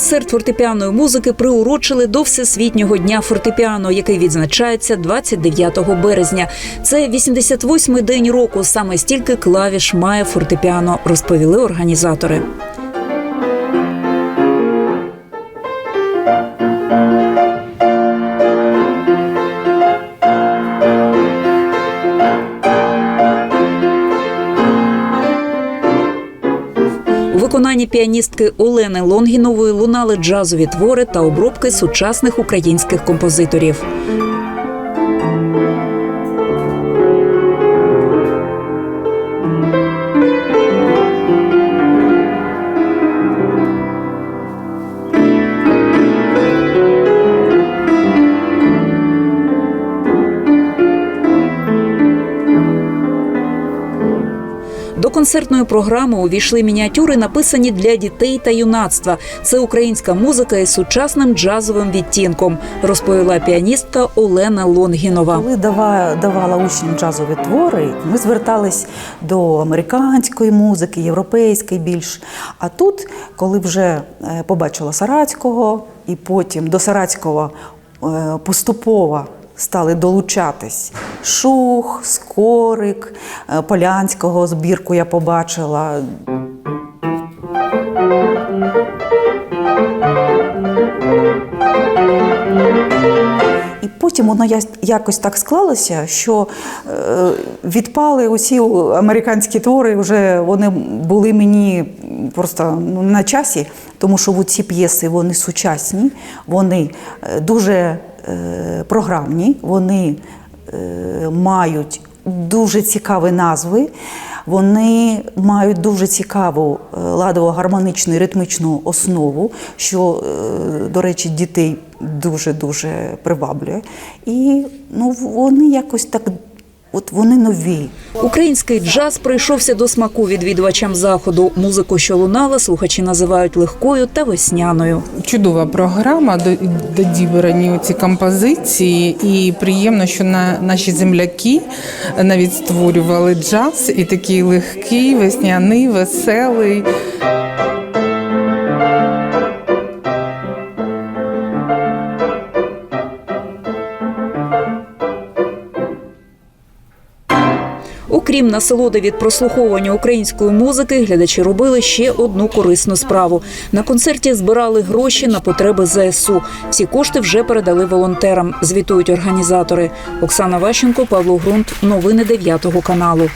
Концерт фортепіаної музики приурочили до Всесвітнього дня фортепіано, який відзначається 29 березня. Це 88-й день року. Саме стільки клавіш має фортепіано, розповіли організатори. Виконанні піаністки Олени Лонгінової лунали джазові твори та обробки сучасних українських композиторів. До концертної програми увійшли мініатюри, написані для дітей та юнацтва. Це українська музика із сучасним джазовим відтінком, розповіла піаністка Олена Лонгінова. Коли дава, давала учням джазові твори, ми звертались до американської музики, європейської більш. А тут, коли вже е, побачила Сарацького, і потім до Сарацького е, поступово стали долучатись Шух, Скорик, е, Полянського збірку я побачила. І потім воно якось так склалося, що е, відпали усі американські твори, вже вони були мені просто ну, на часі, тому що ці п'єси вони сучасні, вони е, дуже програмні, вони е, мають дуже цікаві назви. Вони мають дуже цікаву е, ладово-гармоничну і ритмичну основу, що, е, до речі, дітей дуже-дуже приваблює. І ну, вони якось так, от вони нові. Український джаз прийшовся до смаку відвідувачам заходу. Музику, що лунала, слухачі називають легкою та весняною. Чудова програма, до- додібрані ці композиції, і приємно, що на наші земляки навіть створювали джаз і такий легкий, весняний, веселий. Окрім насолоди від прослуховування української музики, глядачі робили ще одну корисну справу. На концерті збирали гроші на потреби ЗСУ. Всі кошти вже передали волонтерам. Звітують організатори. Оксана Ващенко, Павло Грунт. Новини 9 каналу.